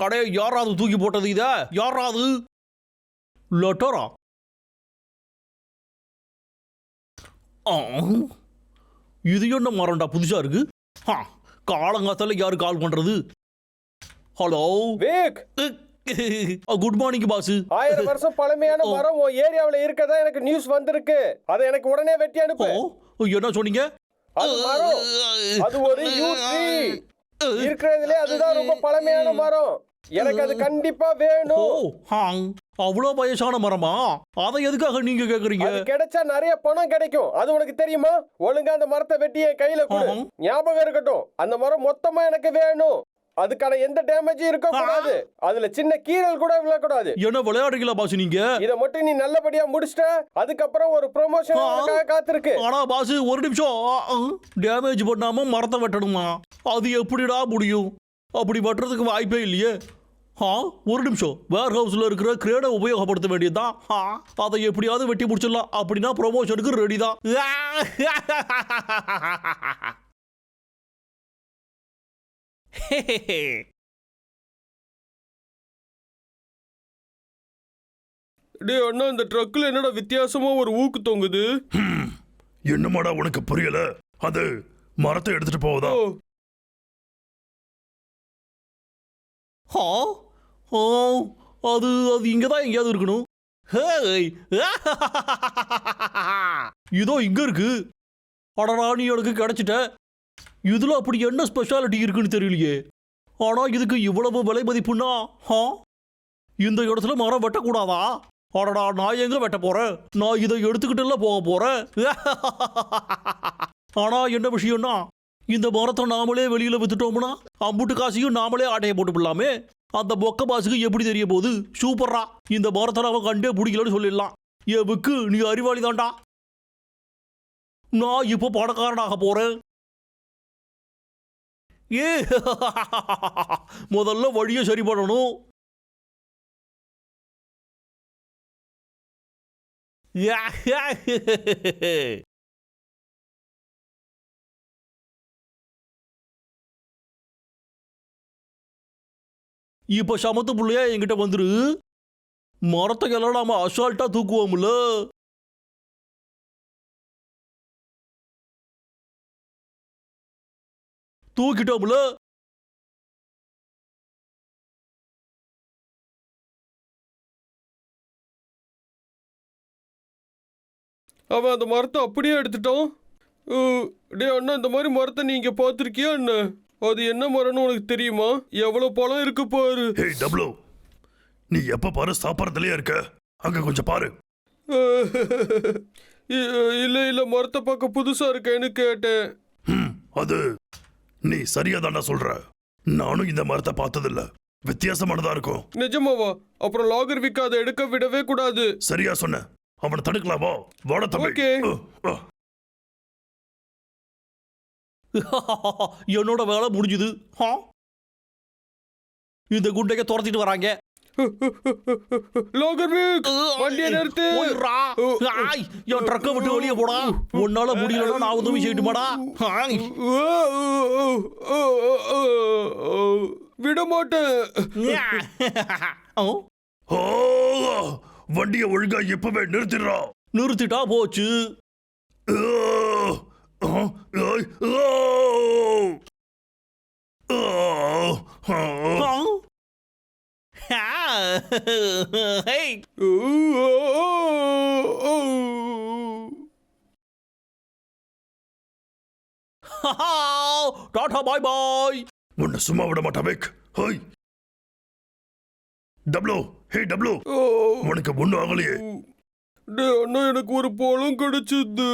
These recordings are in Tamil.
அடே யாராவது தூக்கி போட்டது இத? யாராவது? லெட்டரா? ஆ, இது என்ன மரம்டா புதுசா இருக்கு? ஆ, காலங்காத்தால யாரு கால் பண்றது? Hello? Wake good morning boss ஆயிரம் வருஷம் பழமையான மரம் ஏரியாவுல இருக்கதா எனக்கு நியூஸ் வந்திருக்கு. அதை எனக்கு உடனே வெட்டி அனுப்பு. என்ன சொன்னீங்க? அது மரம். அது ஒரு இருக்கிறதுலே அதுதான் ரொம்ப பழமையான மரம். எனக்கு அது கண்டிப்பா வேணும். அவ்வளோ வயசான மரமா? அதை எதுக்காக நீங்க கேக்குறீங்க? கிடைச்சா நிறைய பணம் கிடைக்கும். அது உனக்கு தெரியுமா? ஒழுங்கா அந்த மரத்தை வெட்டி என் கையில கொடு. ஞாபகம் இருக்கட்டும். அந்த மரம் மொத்தமா எனக்கு வேணும். அதுக்கான எந்த டேமேஜும் இருக்க கூடாது அதுல சின்ன கீறல் கூட விழக்கூடாது. என்ன விளையாடுறீங்களா பாஸ் நீங்க? இத மட்டும் நீ நல்லபடியா முடிச்சிட்ட அதுக்கப்புறம் ஒரு ப்ரொமோஷன் காத்திருக்கு. ஆனா பாஸ் ஒரு நிமிஷம். டேமேஜ் பண்ணாம மரத்தை வெட்டணுமா? அது எப்படிடா முடியும்? அப்படி வெட்டுறதுக்கு வாய்ப்பே இல்லையே. ஆ ஒரு நிமிஷம். வேர் ஹவுஸ்ல இருக்கிற கிரேடை உபயோகப்படுத்த வேண்டியதுதான். ஆ, அதை எப்படியாவது வெட்டி முடிச்சிடலாம். அப்படின்னா ப்ரொமோஷனுக்கு ரெடி தான். டேய் அண்ணா இந்த ட்ரக்ல என்னடா வித்தியாசமா ஒரு ஊக்கு தொங்குது? என்னமாடா உனக்கு புரியல? அது மரத்தை எடுத்துட்டு போவதா ஓ. ஆ ஆ, அது அது இங்க தான் எங்கேயாவது இருக்கணும். ஹேய். இதோ இங்க இருக்கு. அடடா நீ எனக்கு கிடைச்சிட்ட. இதில் அப்படி என்ன ஸ்பெஷாலிட்டி இருக்குன்னு தெரியலையே. ஆனால் இதுக்கு இவ்வளவு விலை மதிப்புன்னா ஹா இந்த இடத்துல மரம் வெட்டக்கூடாதா? அடடா நான் எங்கே வெட்ட போகிறேன் நான் இதை எடுத்துக்கிட்டுலாம் போக போகிறேன் ஆனால் என்ன விஷயம்னா இந்த மரத்தை நாமளே வெளியில் வித்துட்டோம்னா அம்புட்டு காசையும் நாமளே ஆட்டையை போட்டு அந்த பொக்க பாசுக்கு எப்படி தெரிய போகுது? சூப்பர்ரா இந்த மரத்தை அவன் கண்டே பிடிக்கலன்னு சொல்லிடலாம். ஏ புக்கு நீ அறிவாளி தான்டா. நான் இப்போ பணக்காரனாக போகிறேன் ஏ. முதல்ல வழியை சரி பண்ணணும். இப்ப சமத்து பிள்ளையா என்கிட்ட வந்துரு. மரத்தை எல்லாம் நாம அசால்ட்டா தூக்குவோம்ல. தூக்கிட்டோம்ல? அவன் அந்த மரத்தை அப்படியே எடுத்துட்டான். அஹ், டேய் அண்ணா இந்த மாதிரி மரத்தை நீங்க பார்த்திருக்கியா என்ன? அது என்ன மரம்னு உனக்கு தெரியுமா? எவ்வளவு பழம் இருக்கு பாரு. ஹே டபுளோ நீ எப்ப பாரு சாப்பிட்றதுலயே இருக்க. அங்க கொஞ்சம் பாரு. இல்ல இல்ல மரத்தை பார்க்க புதுசா இருக்கேன்னு கேட்டேன். அது நீ சரியா தாண்டா சொல்ற. நானும் இந்த மரத்தை பார்த்ததில்ல. வித்தியாசமானதா இருக்கும். நிஜமாவா? அப்புறம் லாகர் விக்க அதை எடுக்க விடவே கூடாது. சரியா சொன்ன. அவனை தடுக்கலாமா வாட தம்பி. Okay. அஹ், அஹ். என்னோட வேலை முடிஞ்சுது. ஆ? இந்த குண்டைக்க துரத்திட்டு வராங்க. லாகர் விக் வண்டியை நிறுத்து. ஆய், என் ட்ரக்கை விட்டு வெளியே போடா உன்னால முடியலன்னா நான் உதவி செய்யட்டுமாடா ஆய். விட மாட்டேன் ஓ, ஓ வண்டியை ஒழுங்கா இப்பவே நிறுத்திடுறா நிறுத்திட்டா போச்சு அஹ், அஹ். ஆ? ஆ. ஹேய். டாடா பாய் பாய் உன்னை சும்மா விட மாட்டா வேக் ஹோய் டப்ளோ ஹே டப்ளோ உனக்கு ஒன்றும் ஆகலையே டேய் அண்ணா எனக்கு ஒரு பழம் கிடைச்சது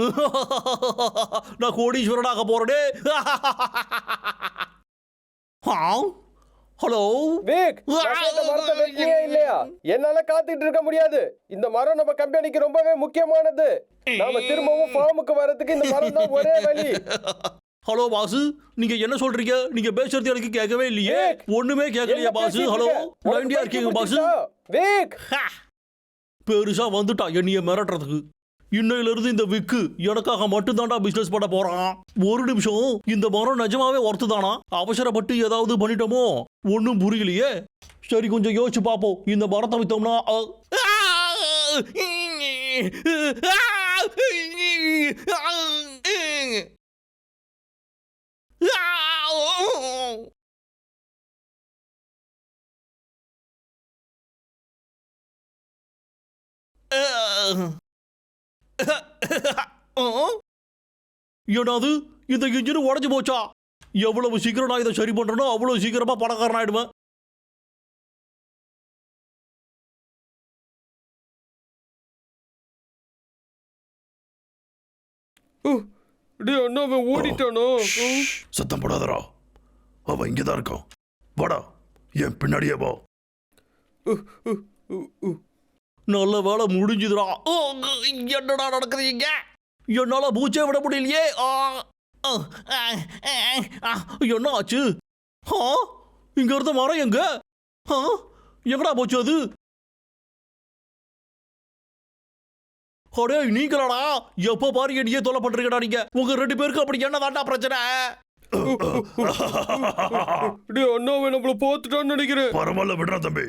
நான் கோடீஸ்வரனாக போறேனே. ஆ? ஹலோ? வேக் மரத்தை வெட்டினியா இல்லையா? என்னால காத்துட்டு இருக்க முடியாது. இந்த மரம் நம்ம கம்பெனிக்கு ரொம்பவே முக்கியமானது. நாம திரும்பவும் ஃபார்முக்கு வர்றதுக்கு இந்த மரம் தான் ஒரே வழி. ஹலோ பாசு. நீங்க என்ன சொல்றீங்க? நீங்க பேசுறது எனக்கு கேட்கவே இல்லையே. ஒண்ணுமே கேட்கலையா பாசு. ஹலோ லைன்லயா இருக்கீங்க பாசு? விக்! பெருசா வந்துட்டா என்னைய மிரட்டுறதுக்கு. இன்னையிலிருந்து இந்த விக்கு எனக்காக மட்டும்தான்டா பிசினஸ் பண்ண போறான் ஒரு நிமிஷம் இந்த மரம் நிஜமாவே ஒர்த்து தானா அவசரப்பட்டு ஏதாவது பண்ணிட்டோமோ ஒன்றும் புரியலையே சரி கொஞ்சம் யோசிச்சு பார்ப்போம் இந்த மரத்தை வித்தோம்னா Ugh. என்னது? இந்த இன்ஜின் உடஞ்சு போச்சா? எவ்வளவு சீக்கிரம் நான் இதை சரி பண்றேனோ அவ்வளவு சீக்கிரமா பணக்காரன் ஆயிடுவேன் டே அண்ணா அவன் ஓடிட்டானோ. சத்தம் போடாதடா. அவன் இங்கே தான் இருக்கான். வாடா என் பின்னாடியே வா. நல்ல வேலை முடிஞ்சுதுடா. ஓ, என்னடா நடக்குது இங்க என்னால மூச்சே விட முடியலையே. ஆ, ஆ, ஆ, ஆ, என்ன ஆச்சு ஆ இங்க இருந்த மரம் எங்க? ஆ எங்கடா போச்சு அது? அடே நீங்களாடா? எப்போ பாரு என்னையே தொலை பண்றீங்கடா நீங்க. உங்க ரெண்டு பேருக்கு அப்படி என்னதான்டா பிரச்சனை? டே அண்ணா அவன் நம்மள பார்த்துட்டான்னு நினைக்கிறேன். பரவாயில்ல விடுறா தம்பி.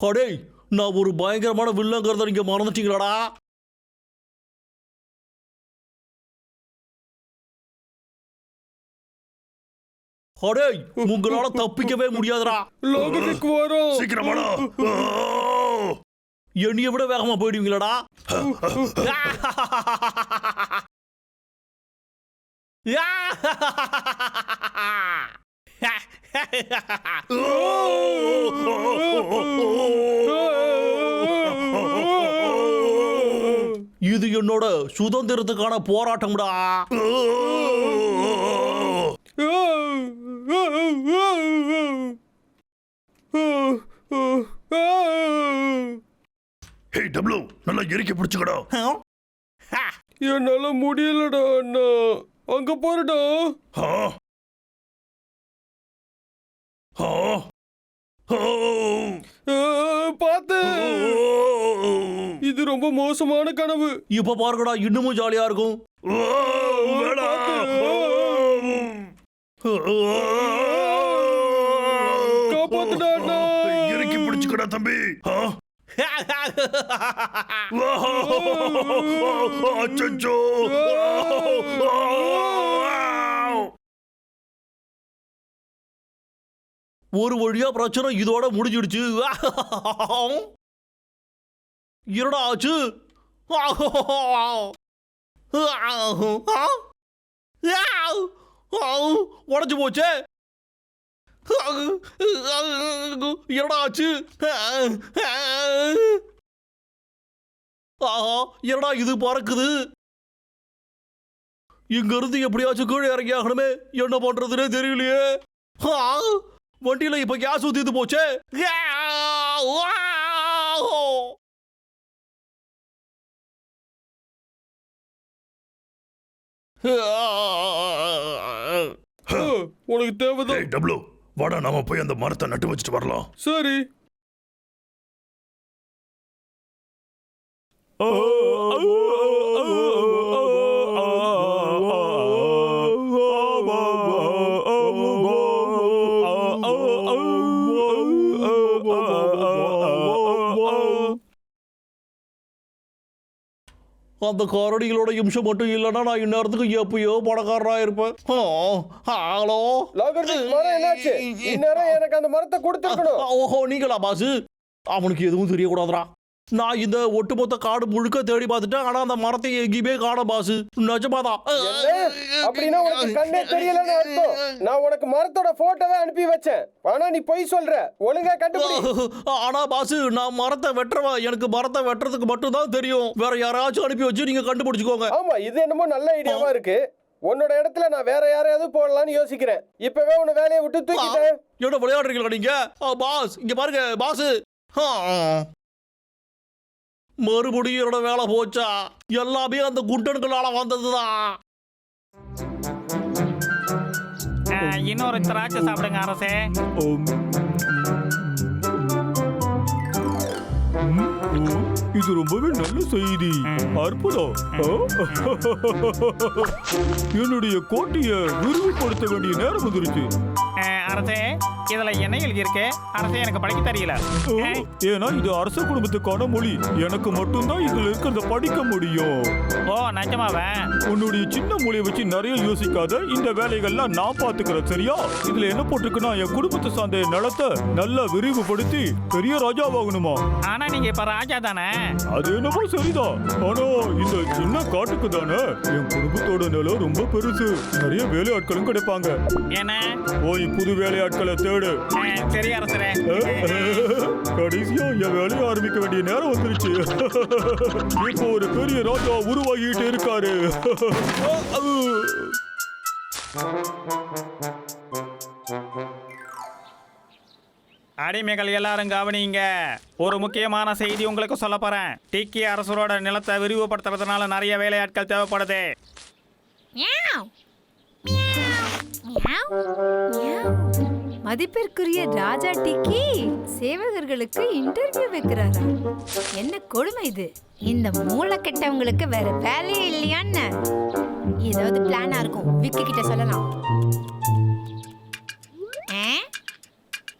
அடே நான் ஒரு பயங்கரமான வில்லங்கிறத நீங்க மறந்துட்டீங்களாடா? அடே உங்களால தப்பிக்கவே முடியாதுடா. லோகத்துக்கு வரோம். சீக்கிரம் வாடா ஓ! என்னைய விட வேகமா போயிடுவீங்களாடா? இது என்னோட சுதந்திரத்துக்கான போராட்டம்டா ஹே டப்ளு நல்லா எரிக்க பிடிச்சுக்கடா. என்னால முடியலடா அண்ணா. அங்க போறடா ஆ ஆ ஓ! ரொம்ப மோசமான கனவு. இப்ப பாருங்கடா இன்னமும் ஜாலியா இருக்கும். இறுக்கி பிடிச்சுக்கடா தம்பி. ஆ? அச்சச்சோ. ஒரு வழியா பிரச்சனை இதோட முடிஞ்சிடுச்சு. இருடா ஆச்சு உடஞ்சு போச்சே. என்னடா ஆச்சு ஆஹா என்னடா இது பறக்குது? இங்கிருந்து எப்படியாச்சும் கீழே இறங்கி ஆகணுமே. என்ன பண்றதுனே தெரியலையே. ஆ, வண்டியில இப்ப கேஸ் ஊத்திட்டு போச்சே. உனக்கு தேவைதான். டப்ளு வாடா நாம போய் அந்த மரத்தை நட்டு வச்சுட்டு வரலாம். சரி. அந்த கரடிகளோட இம்சம் மட்டும் இல்லைன்னா நான் இந்நேரத்துக்கு எப்பயோ பணக்காரனா இருப்பேன். ஹலோ? மரம் என்னாச்சு? இந்நேரம் எனக்கு அந்த மரத்தை கொடுத்துருக்கணும். ஓஹோ நீங்களா பாசு? அவனுக்கு எதுவும் தெரியக்கூடாதுடா. நான் இந்த ஒட்டுமொத்த காடு முழுக்க தேடி பார்த்துட்டேன். ஆனா அந்த மரத்தை எங்கேயுமே காண பாசு. நிஜமாதான். அப்படின்னா உனக்கு கண்ணே தெரியலன்னு அர்த்தம். நான் உனக்கு மரத்தோட போட்டோவே அனுப்பி வச்சேன். ஆனா நீ பொய் சொல்ற. ஒழுங்கா கண்டுபிடி. ஆனா பாசு நான் மரத்தை வெட்டுறவன் எனக்கு மரத்தை வெட்டுறதுக்கு மட்டும் தான் தெரியும். வேற யாராச்சும் அனுப்பி வச்சு நீங்க கண்டுபிடிச்சுக்கோங்க. ஆமா இது என்னமோ நல்ல ஐடியாவா இருக்கு. உன்னோட இடத்துல நான் வேற யாரையாவது போடலாம்னு யோசிக்கிறேன். இப்பவே உன்னை வேலையை விட்டு தூக்கிட்டேன். என்ன விளையாடுறீங்களா நீங்க? பாஸ் இங்க பாருங்க பாஸ் மறுபடியும் என்னோட வேலை போச்சா? எல்லாமே அந்த குண்டன்களால வந்ததுதான். இன்னொரு திராட்சை சாப்பிடுங்க அரசே. இது ரொம்பவே நல்ல செய்தி. அற்புதம்? என்னுடைய கோட்டைய விரிவுபடுத்த வேண்டிய நேரம் வந்துருச்சு. அரசே இதுல என்ன எழுதியிருக்கு? அரசே எனக்கு படிக்க தெரியல. ஏன்னா இது அரச குடும்பத்துக்கான மொழி. எனக்கு மட்டும்தான் இதுல இருக்கிறத படிக்க முடியும். ஓ நிஜமாவே உன்னுடைய சின்ன மொழியை வச்சு நிறைய யோசிக்காத இந்த வேலைகள்லாம் நான் பாத்துக்கிறேன் சரியா? இதுல என்ன போட்டிருக்குன்னா என் குடும்பத்தை சார்ந்த நிலத்தை நல்லா விரிவுபடுத்தி பெரிய ராஜாவாகணுமா ஆனா நீங்க இப்ப ராஜா தானே? அது என்னமோ சரிதான். ஆனா இந்த சின்ன காட்டுக்கு தானே என் குடும்பத்தோட நிலம் ரொம்ப பெருசு. நிறைய வேலையாட்களும் கிடைப்பாங்க. என்ன? போய் புது வேலையாட்களை தேடு. சரி அரசரே. கடைசியா என் வேலையை ஆரம்பிக்க வேண்டிய நேரம் வந்துருச்சு. இப்போ ஒரு பெரிய ராஜா உருவாகிட்டு இருக்காரு. அடிமைகள் எல்லாரும் கவனிங்க. ஒரு முக்கியமான செய்தி உங்களுக்கு சொல்ல போறேன். டிக்கி அரசரோட நிலத்தை விரிவுபடுத்துறதுனால நிறைய வேலையாட்கள் தேவைப்படுது. மதிப்பிற்குரிய ராஜா டிக்கி சேவகர்களுக்கு இன்டர்வியூ வைக்கிறாரா. என்ன கொடுமை இது? இந்த மூளை கெட்டவங்களுக்கு வேற வேலையே இல்லையான்னு. ஏதாவது பிளானா இருக்கும். விக்கி கிட்ட சொல்லலாம்.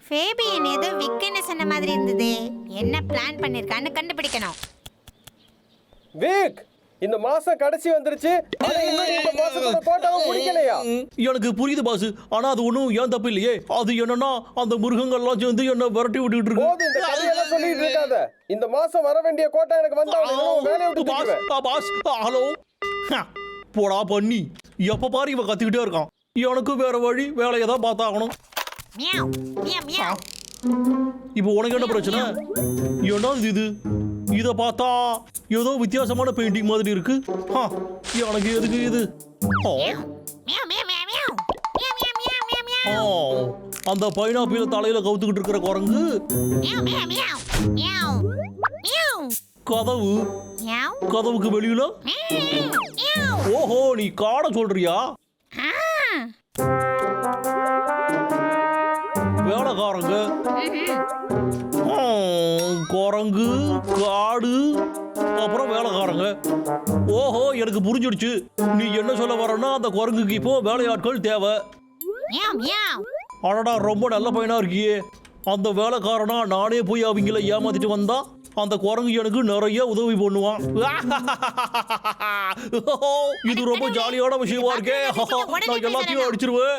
ஃபேபியன் ஏதோ விக்குன்னு சொன்ன மாதிரி இருந்தது. என்ன பிளான் பண்ணிருக்கான்னு கண்டுபிடிக்கணும். விக்! இந்த மாசம் கடைசி வந்துருச்சு. எனக்கு புரியுது பாஸ் ஆனா அது ஒன்றும் ஏன் தப்பு இல்லையே? அது என்னன்னா அந்த மிருகங்கள்லாம் சேர்ந்து என்ன விரட்டி விட்டுட்டு கதையெல்லாம் சொல்லிட்டு இருக்காத. இந்த மாசம் வர வேண்டிய கோட்டா எனக்கு வந்தா பாஸ் ஹலோ. ஹ, போடா பண்ணி எப்ப பாரு இவன் கத்திக்கிட்டே இருக்கான். எனக்கு வேற வழி வேலையை தான் பார்த்தாகணும். Meow meow meow. இப்போ உனக்கு என்ன பிரச்சனை? என்னது இது? இதை பார்த்தா ஏதோ வித்தியாசமான பெயிண்டிங் மாதிரி இருக்கு. எனக்கு எதுக்கு இது? அந்த பைனாப்பிள் தலையில கவுத்துக்கிட்டு இருக்கிற குரங்கு. கதவு. கதவுக்கு வெளியில. ஓஹோ நீ காட சொல்றியா? ஹம், குரங்கு காடு அப்புறம் வேலைக்காரங்க. ஓஹோ எனக்கு புரிஞ்சிடுச்சு. நீ என்ன சொல்ல வரன்னா அந்த குரங்குக்கு இப்போ வேலையாட்கள் தேவை. அடடா ரொம்ப நல்ல பையனா இருக்கியே. அந்த வேலைக்காரனா நானே போய் அவங்கள ஏமாத்திட்டு வந்தா அந்த குரங்கு எனக்கு நிறைய உதவி பண்ணுவான். இது ரொம்ப ஜாலியான விஷயமா இருக்கே. நான் எல்லாத்தையும் அடிச்சிருவேன்.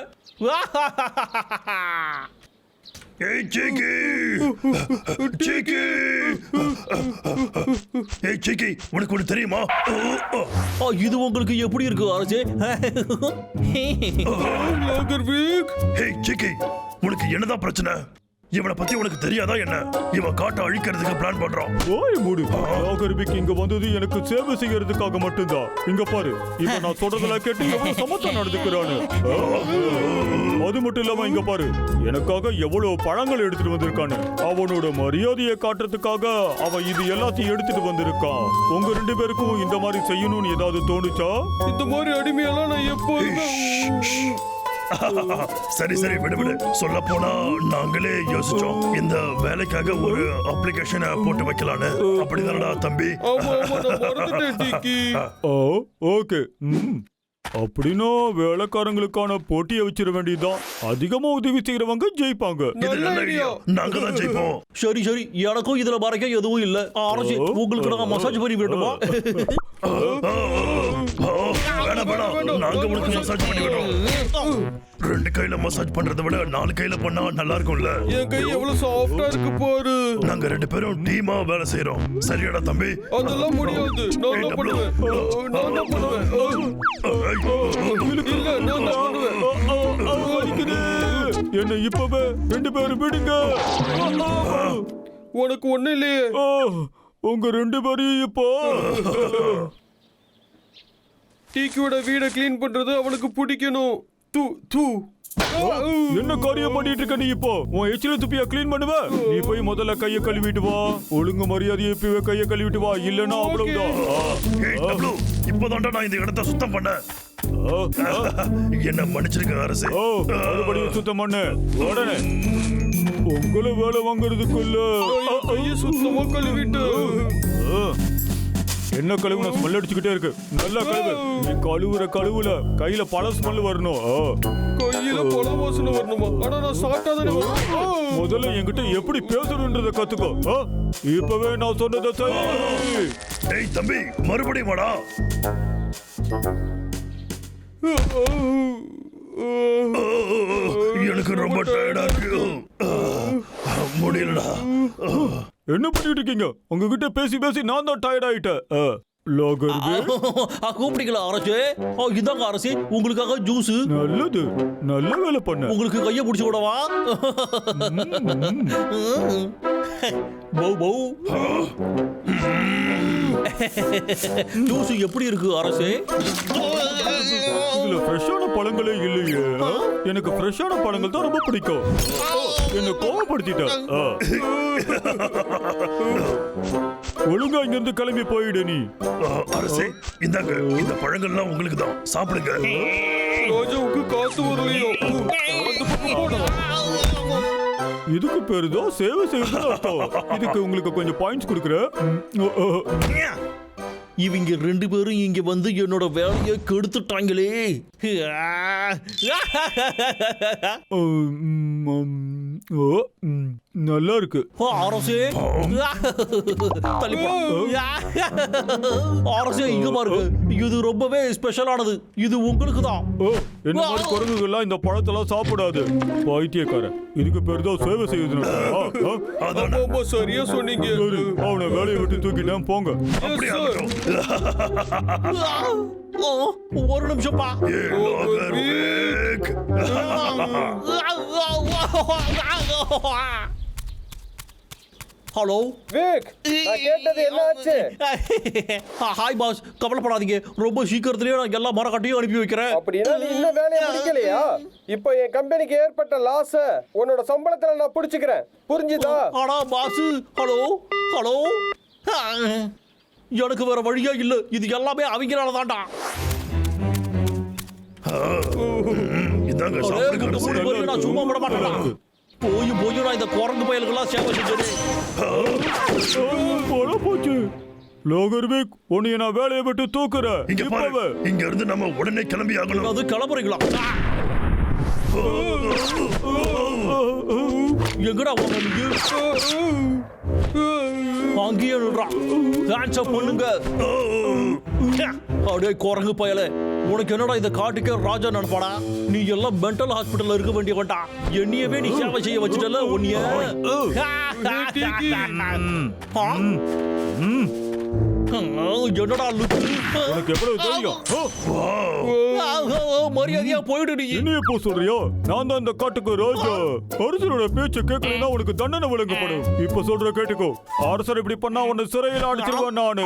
Hey, Chicky! Chicky! Hey, Chicky, உனக்கு ஒன்று தெரியுமா ஆ, இது உங்களுக்கு எப்படி இருக்கு அரசே Hey, Chicky, உனக்கு என்னதான் பிரச்சனை இவனை பத்தி உனக்கு தெரியாதா என்ன? இவன் காட்டை அழிக்கிறதுக்கு பிளான் பண்றான். ஓய் மூடு. நாகரிபிக்கு இங்க வந்தது எனக்கு சேவை செய்யறதுக்காக மட்டும்தான். இங்க பாரு இப்ப நான் சொல்றதெல்லாம் கேட்டு எவ்வளவு சமத்தா நடந்துக்கிறானு ஆ, அது மட்டும் இல்லாம இங்க பாரு எனக்காக எவ்வளவு பழங்கள் எடுத்துட்டு வந்திருக்கானு அவனோட மரியாதையை காட்டுறதுக்காக அவன் இது எல்லாத்தையும் எடுத்துட்டு வந்திருக்கான். உங்க ரெண்டு பேருக்கும் இந்த மாதிரி செய்யணும்னு ஏதாவது தோணுச்சா? இந்த மாதிரி அடிமையெல்லாம் நான் எப்போதுமே சரி சரி விடு விடு. சொல்ல போனா நாங்களே யோசிச்சோம். இந்த வேலைக்காக ஒரு அப்ளிகேஷனை போட்டு வைக்கலான்னு. அப்படிதானடா தம்பி? ஓ ஓகே. ம். அப்படின்னா வேலைக்காரங்களுக்கான போட்டியை வச்சிட வேண்டியதுதான். அதிகமா உதவி செய்யறவங்க ஜெயிப்பாங்க. இது நல்ல ஐடியா. நாங்க தான் ஜெயிப்போம். சரி சரி. எனக்கும் இதுல மறைக்க எதுவும் இல்ல. அரசே உங்களுக்கு நான் மசாஜ் பண்ணி ஆ, வேணாம் நாங்க உனக்கு மசாஜ் பண்ணி விடுறோம். ரெண்டு கையில மசாஜ் பண்றதை விட நாலு கையில பண்ணா நல்லா இருக்கும்ல. என் கை எவ்வளவு சாஃப்டா இருக்கு பாரு. நாங்க ரெண்டு பேரும் டீமா வேலை செய்யறோம் சரியாடா தம்பி? அதெல்லாம் முடியாது. நான் தான் பண்ணுவேன்? நான் தான் பண்ணுவேன்? இல்ல நான் தான் பண்ணுவேன். என்னை இப்பவே ரெண்டு பேரும் விடுங்க உனக்கு ஒண்ணு இல்லையே. உங்க ரெண்டு பேரையும் இப்போ. டிக்கியோட வீடை க்ளீன் பண்றது அவனுக்கு பிடிக்கணும். தூ தூ. என்ன காரியம் பண்ணிட்டு இருக்க நீ இப்போ? உன் எச்சில துப்பியா க்ளீன் பண்ணுவ? நீ போய் முதல்ல கைய கழுவிட்டு வா. ஒழுங்கு மரியாதையை இப்பவே கைய கழுவிட்டு வா. இல்லன்னா அவ்வளவுதான் இப்போதான்டா நான் இந்த இடத்த சுத்தம் பண்ணேன். என்ன மன்னிச்சிருங்க அரசே. ஓ மறுபடியும் சுத்தம் பண்ணு. உடனே. உங்களை வேலை வாங்குறதுக்குள்ள. சுத்தமா கழுவிட்டு. என்ன கழுவு நான் ஸ்மெல் அடிச்சுக்கிட்டே இருக்கு. நல்லா கழுவு. நீ கழுவுற கழுவுல கையில பல ஸ்மெல் வரணும். கையில பல வாசனை வரணுமா? ஆனா நான் சாப்பிட்டா தானே. முதல்ல என்கிட்ட எப்படி பேசணுன்றத கத்துக்கோ? இப்பவே நான் சொன்னதை செய். டேய் தம்பி மறுபடியும் வாடா. எனக்கு ரொம்ப டயர்டா இருக்கு. முடியலடா. என்ன பண்ணிட்டு இருக்கீங்க? உங்ககிட்ட பேசி பேசி நான் தான் டயர்ட் ஆயிட்டேன். கூப்பிட்டீங்களா அரசே? ஆ, இதாங்க அரசே உங்களுக்காக ஜூஸ் நல்லது. நல்ல வேலை பண்ண. உங்களுக்கு கையை பிடிச்சு விடவா? பௌ பௌ. ஜூஸ் எப்படி இருக்கு அரசே? இதுல ஃப்ரெஷ்ஷான பழங்களே இல்லையே? எனக்கு ஃப்ரெஷ்ஷான பழங்கள் தான் ரொம்ப பிடிக்கும். என்ன கோவப்படுத்திட்ட. ஒழுங்கா இங்க இருந்து கிளம்பி போயிடு நீ. அரசே இந்தாங்க இந்த பழங்கள்லாம் உங்களுக்கு தான். சாப்பிடுங்க. ராஜாவுக்கு காத்து வரலையோ? இதுக்கு பேரு தான் சேவை செய்யறது இதுக்கு உங்களுக்கு கொஞ்சம் பாயிண்ட்ஸ் கொடுக்குறேன். இவங்க ரெண்டு பேரும் இங்க வந்து என்னோட வேலையை கெடுத்துட்டாங்களே. ஓ, ம், நல்லா இருக்கு. ஆ, அரசே தள்ளி போ. அரசே இங்க பாருங்க. இது ரொம்பவே ஸ்பெஷலானது இது உங்களுக்கு தான். ஓ என்ன மாதிரி குரங்குகள்லாம் இந்த பழத்தெல்லாம் சாப்பிடாது. பைத்தியக்காரன் இதுக்கு பேரு தான் சேவை செய்யுது ஆமா சரியா சொன்னீங்க. அவனை வேலையை விட்டு தூக்கிட்டேன். போங்க. ஆ, ஒரு நிமிஷம்ப்பா. ஹலோ விக் கேட்டது என்ன ஆச்சு ஹாய் பாஸ் கவலைப்படாதீங்க ரொம்ப சீக்கிரத்திலேயே நான் எல்லா மரக்கட்டையும் அனுப்பி வைக்கிறேன் அப்படின்னா நீ இன்னும் வேலையை முடிக்கலையா இப்போ என் கம்பெனிக்கு ஏற்பட்ட லாஸ உன்னோட சம்பளத்துல நான் புடிச்சுக்கிறேன் புரிஞ்சுதா ஆனா பாஸ் ஹலோ ஹலோ எனக்கு வேற வழியே இல்ல. இது எல்லாமே அவங்களால தான்டா நான் சும்மா விட மாட்டேன்டா போய் போய் நான் இந்த குரங்கு பயலுக்கெல்லாம் சேவை செஞ்சது போல போச்சு. லோகர்விக் உன்னைய நான் வேலையை விட்டு தூக்குறேன். இங்க பாரு இங்க இருந்து நம்ம உடனே கிளம்பி ஆகணும். அது கிளம்புறீங்களா? எங்கடா நீங்க அங்கேயே ஹேண்ட்ஸ் அப் பண்ணுங்க. அப்படியே குரங்கு பயல. உனக்கு என்னடா இந்த காட்டுக்கே ராஜா நினைப்பாடா நீ எல்லாம் மென்டல் ஹாஸ்பிட்டல்ல இருக்க வேண்டிய வேண்டாம் என்னையவே நீ சேவை செய்ய வச்சுட்டல உன்னைய? என்னடா உனக்கு எவ்வளவு தெரியும்? மரியாதையா போயிடு நீ. என்ன இப்போ சொல்றியா? நான் தான் இந்த காட்டுக்கு ராஜா. அரசரோட பேச்சு கேட்கலன்னா உனக்கு தண்டனை வழங்கப்படும் இப்ப சொல்ற கேட்டுக்கோ. அரசர் இப்படி பண்ணா உன்னை சிறையில் அடிச்சிருவேன் நானு.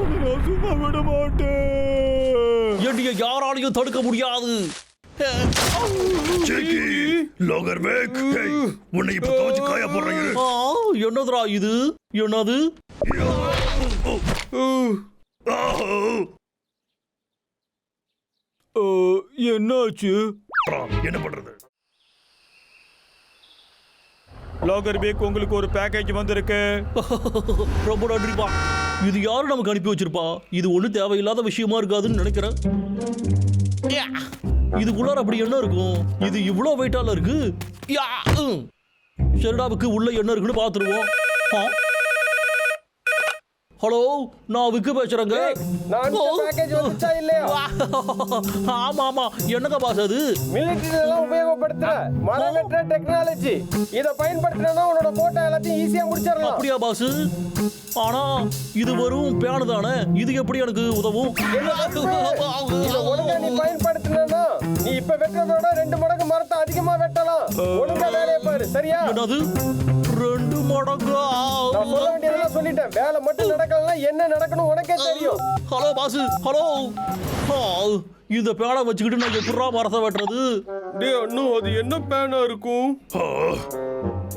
உன்னை சும்மா விட மாட்டேன். என்னைய யாராலையும் தடுக்க முடியாது. என்னதுடா இது? என்னது? என்னாச்சு? என்ன பண்றது? லாகர் பேக் உங்களுக்கு ஒரு பேக்கேஜ் வந்திருக்கு. ரொம்ப நன்றிப்பா இது யாரு நமக்கு அனுப்பி வச்சிருப்பா? இது ஒண்ணு தேவையில்லாத விஷயமா இருக்காதுன்னு நினைக்கிறேன். இதுக்குள்ளார அப்படி என்ன இருக்கும்? இது இவ்வளோ வெயிட்டால இருக்கு. ஷெர்டாவுக்கு உள்ள என்ன இருக்குன்னு பார்த்துருவோம். ஆ. ஹலோ நான் விக்கு பேசுறேங்க. ஆமா ஆமா. என்னங்க பாஸ் அது? மிலிட்டரியில எல்லாம் உபயோகப்படுத்துற டெக்னாலஜி இத பயன்படுத்தினா உன்னோட போட்டோ எல்லாத்தையும் ஈஸியா முடிச்சிடலாம். அப்படியா பாஸ் ஆனா இது வெறும் பேனு தானே. இது எப்படி எனக்கு உதவும்? நீ பயன்படுத்தினா நீ இப்ப வெட்டுறதோட ரெண்டு மடங்கு மரத்தை அதிகமா வெட்டலாம். ஒழுங்கா வேலையை பாரு சரியா? ரெண்டு மடங்கா? நான் சொல்ல வேண்டியதெல்லாம் சொல்லிட்டேன். வேலை நடக்கலன்னா என்ன நடக்கணும் உனக்கே தெரியும். Hello boss hello. இந்த பேனை வச்சுக்கிட்டு நான் எப்படா மரத்தை வெட்டுறது? டே அண்ணா அது என்ன பேனா இருக்கும்?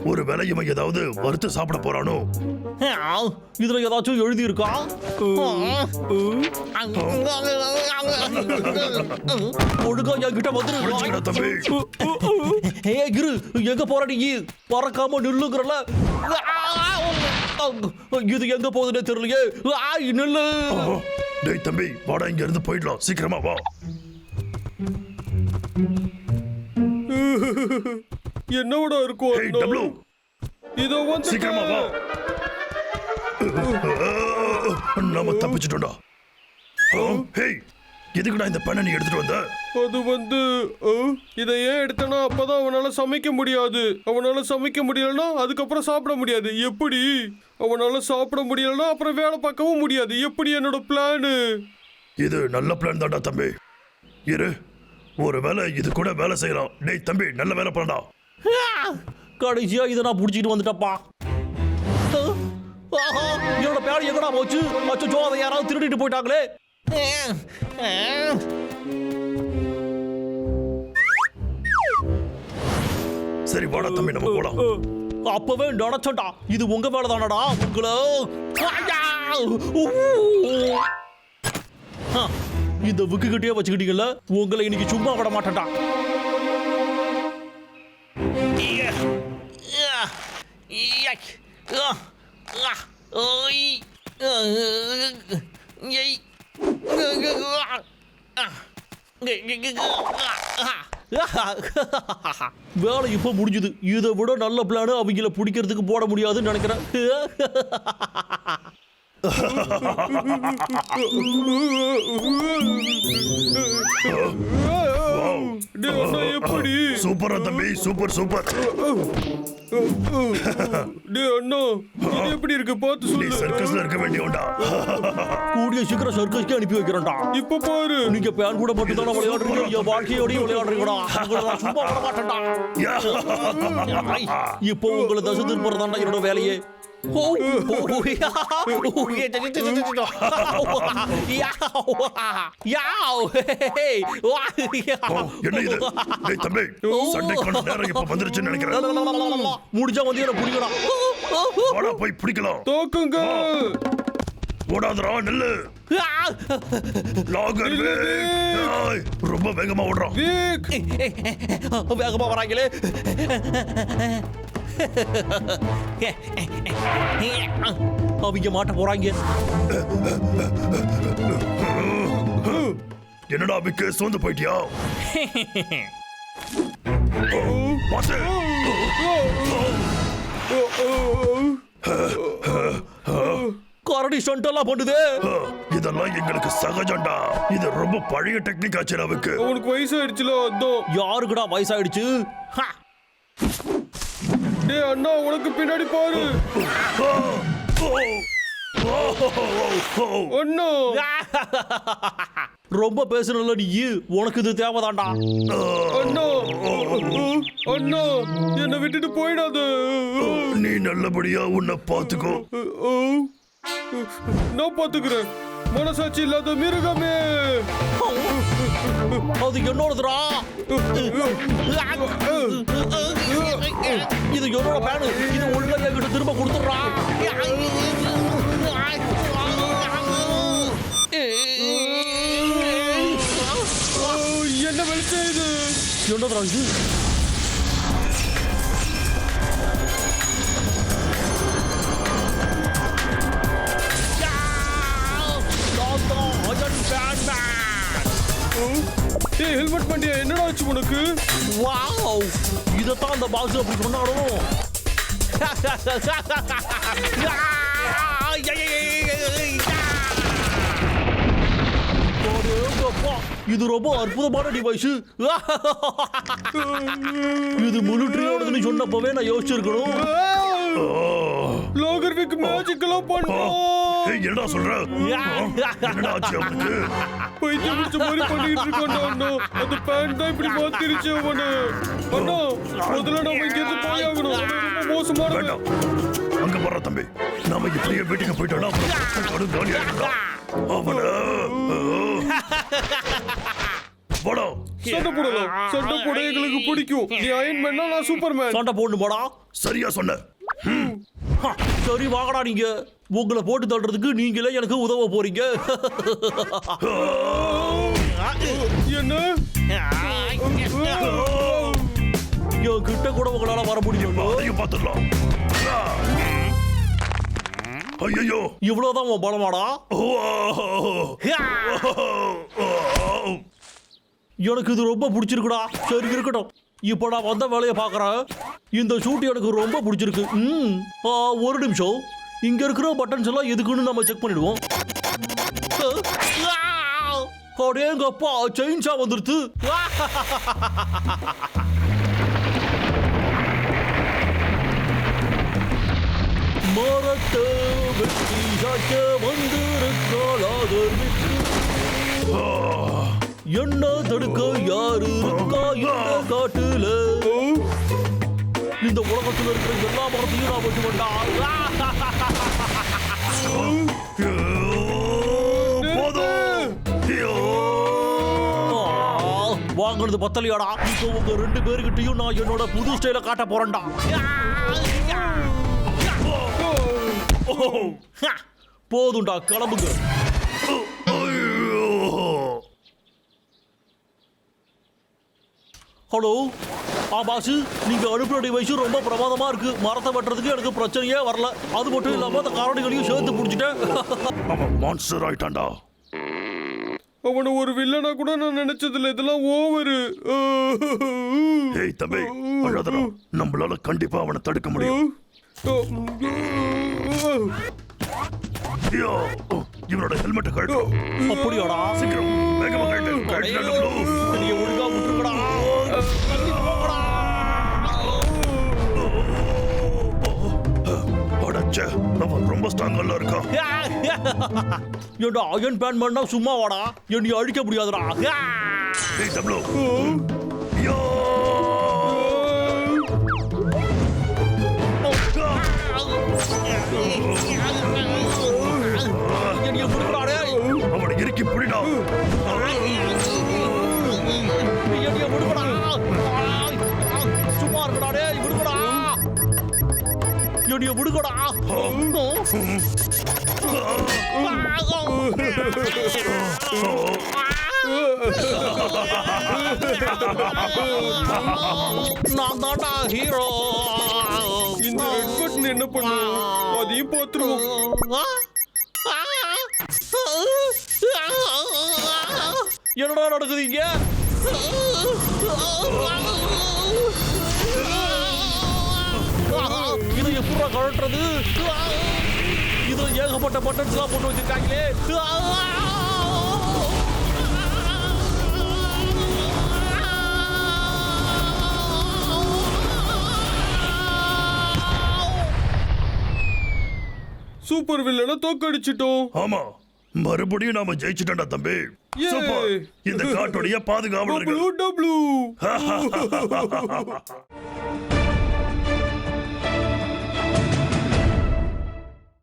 ஒரு வேலை இவன் ஏதாவது வறுத்து சாப்பிட போறானோ? இதுல ஏதாச்சும் எழுதி இருக்கா ஒழுங்கா என்கிட்ட வந்துரு. ஏ இரு. எங்க போற நீ? பறக்காம நில்லுங்கறல. இது எங்க போகுதுன்னு தெரியலையே. ஆய் நில்லு டேய் தம்பி வாடா இங்க இருந்து போயிடலாம். சீக்கிரமா வா. என்னோட இருக்கும் ஏய்? டப்ளு. இதோ வந்து சீக்கிரமா வா. நாம தப்பிச்சிட்டோம்டா. ஓ, ஹேய். எதுக்குடா இந்த பெண்ணை நீ எடுத்துட்டு வந்த? அது வந்து இதை ஏன் எடுத்தனா அப்பதான் அவனால சமைக்க முடியாது. அவனால சமைக்க முடியலன்னா அதுக்கப்புறம் சாப்பிட முடியாது. எப்படி? அவனால சாப்பிட முடியலன்னா அப்புறம் வேலை பார்க்கவும் முடியாது. எப்படி என்னோட பிளானு இது நல்ல பிளான் தான்டா தம்பி. இரு ஒரு வேலை இது கூட வேலை செய்யலாம். டேய் தம்பி நல்ல வேலை பண்ணடா. கடைசியா இதை நான் புடிச்சிட்டு வந்துட்டப்பா ஆஹா, என்னோட பேர் எங்கடா போச்சு? அச்சோ அதை யாராவது திருடிட்டு போயிட்டாங்களே. சரி வாடா தம்பி நம்ம போலாம் அப்பவே நினைச்சண்டா இது உங்க வேலை தானடா உங்களோ இந்த விக்கு கிட்டே வச்சுக்கிட்டீங்கல்ல உங்களை இன்னைக்கு சும்மா விட மாட்டேன்டா வேலை இப்போ முடிஞ்சுது. இதை விட நல்ல பிளானு அவங்கள பிடிக்கிறதுக்கு போட முடியாதுன்னு நினைக்கிறேன். எப்படி? சூப்பரா தம்பி சூப்பர் சூப்பர் டேய் அண்ணா இது எப்படி இருக்கு? பார்த்து சொல்லு. சர்க்கஸ்ல இருக்க வேண்டியவன்டா. கூடிய சீக்கிரம் சர்க்கஸ்க்கு அனுப்பி வைக்கிறேன்டா. இப்ப பாரு. நீங்க பேன் கூட மட்டும் தானே விளையாடுறீங்க? என் வாழ்க்கையோடய விளையாடுறீங்கடா. சும்மா விட மாட்டேன்டா. இப்போ உங்களை தசை திருப்புறதாண்டா என்னோட வேலையே. ஓ, ஓ, ஓ, யா, ஓ, ஏ, சி, சி, சி, சி, யாவ், ஹே, வா, ஓ, என்ன இது டேய் தம்பி சண்டைக்கான நேரம் இப்ப வந்துருச்சுன்னு நினைக்கிறேன் முடிஞ்சா வந்து என்ன புடிக்கணும் வாடா போய் பிடிக்கலாம் தோக்குங்க ஓடாதடா நில்லு லாகர் ஏய், ரொம்ப வேகமா ஓடுறான் வேகமா வராங்களே அவங்க மாட்ட போறாங்க. என்னடா விக்கு? சோர்ந்து போயிட்டியா? கரடி ஸ்டண்டெல்லாம் பண்ணுது. இதெல்லாம் எங்களுக்கு சகஜம்டா. இது ரொம்ப பழைய டெக்னிக் ஆச்சு அவனுக்கு வயசாயிடுச்சுல அதான் யாருக்குடா வயசாயிடுச்சு? டேய் அண்ணா உனக்கு பின்னாடி பாரு. ஆ, ஓ, ஓ, ஓ, ஓ. அண்ணா. ரொம்ப பேசுறல நீ உனக்கு இது தேவைதான்டா. அண்ணா. அண்ணா என்னை விட்டுட்டு போயிடாத. நீ நல்லபடியா உன்னை பாத்துக்கோ. நான் பாத்துக்கிறேன். மனசாட்சி இல்லாத மிருகமே. அது என்னோடதுடா? இது என்னோட பேனு. இது ஒழுங்கா என்கிட்ட திரும்ப கொடுத்துடுறா. என்ன வெளிச்சம் இது? என்னதுடா இது? டேய் ஹெல்மெட் பண்ணியா என்னடா ஆச்சு உனக்கு? வாவ். இதத்தான் அந்த பாக்ஸ் அப்படி சொன்னாலும் அடேங்கப்பா, இது ரொம்ப அற்புதமான டிவைஸ் இது மிலிட்டரியோடதுன்னு சொன்னப்பவே நான் யோசிச்சிருக்கணும். லோகர்விக் மேஜிக் எல்லாம் பண்றோம் ஏய், என்னடா சொல்ற? என்னடா ஆச்சு அவனுக்கு? பைத்தியம் பிடிச்ச மாதிரி பண்ணிட்டு இருக்கான்டா அண்ணா. அந்த பேண்ட் தான் இப்படி மாத்திருச்சு அவனு. அண்ணா முதல்ல நம்ம இங்க இருந்து போய் ஆகணும். அவன் ரொம்ப மோசமானவன் வேண்டாம். அங்க போற தம்பி. நாம இப்படியே வீட்டுக்கு போயிட்டோம்னா அப்புறம் காலி ஆயிடும்டா. அவன போடா சண்டை போடலாம். சண்டை போட எங்களுக்கு பிடிக்கும். நீ அயன் மேனா நான் சூப்பர்மேன் சண்டை போடணுமாடா? சரியா சொன்ன. ஹா, சரி வாங்கடா நீங்க. உங்களை போட்டு தள்ளுறதுக்கு நீங்களே எனக்கு உதவ போறீங்க. என்ன? என் கிட்ட கூட உங்களால வர முடியும்? அதையும் பார்த்துடலாம் ஐயோ இவ்வளவுதான் உன் பலமாடா? எனக்கு இது ரொம்ப பிடிச்சிருக்குடா. சரி இருக்கட்டும். இப்போ நான் வந்த வேலையை பார்க்குறேன் இந்த ஷூட் எனக்கு ரொம்ப பிடிச்சிருக்கு. ம் ஆ, ஒரு நிமிஷம். இங்கே இருக்கிற பட்டன்ஸ் எல்லாம் எதுக்குன்னு நம்ம செக் பண்ணிடுவோம். அடேங்கப்பா செயின்ஸா வந்துருச்சு மரத்தை வெட்டி சாட்ட வந்திருக்காளாதர் விட்டு என்ன தடுக்க யாரு இருக்கா இந்த காட்டுல? இந்த உலகத்துல இருக்கிற எல்லா மரத்தையும் நான் வெட்டி போதும் வாங்குறது வாங்கினது பத்தலையாடா. இப்போ உங்க ரெண்டு பேருக்கிட்டையும் நான் என்னோட புது ஸ்டைல காட்ட போறேன்டா. போதும்டா கிளம்புங்க. ஹலோ ஆ பாசு நீங்க அனுப்புற டிவைஸ் ரொம்ப பிரமாதமா இருக்கு. மரத்தை வெட்டுறதுக்கு எனக்கு பிரச்சனையே வரல. அது மட்டும் இல்லாம அந்த காரணிகளையும் சேர்த்து பிடிச்சிட்டேன். அவன் மான்ஸ்டர் ஆயிட்டான்டா. அவனை ஒரு வில்லனா கூட நான் நினைச்சதில்ல. இதெல்லாம் ஓவரு ஏய் தம்பி அழாதடா. நம்மளால கண்டிப்பா அவனை தடுக்க முடியும். ஐயோ இவனோட ஹெல்மெட் கழட்டும் அப்படியாடா? சீக்கிரம் வேகமா கழட்டு. கழட்டுடா டப்ளு. நீங்க ஒழுங்கா விட்டுருக்கடா அடச்சே. அவன் ரொம்ப ஸ்ட்ராங்கல்ல இருக்கான். ஏண்டா அயன் பேன் பண்ணா சும்மா வாடா என்னை அழிக்க முடியாதுடா. ஏய் டப்ளு என்னைய விடுங்கடா. நான் தான்டா ஹீரோ. இந்த ரெட் பட்டன் என்ன பண்ணும் அதையும் பார்த்துருவோம். என்னடா நடக்குது இங்க? இது எப்படா கழட்டுறது. இது ஏகப்பட்ட பட்டன்ஸ்லாம் போட்டு வச்சிருக்காங்களே. சூப்பர் வில்லனை தோக்கடிச்சிட்டோம். ஆமா மறுபடியும் நாம ஜெயிச்சிட்டோம்டா தம்பி! சூப்பர். இந்த காட்டுடைய பாதுகாவலர்கள். W W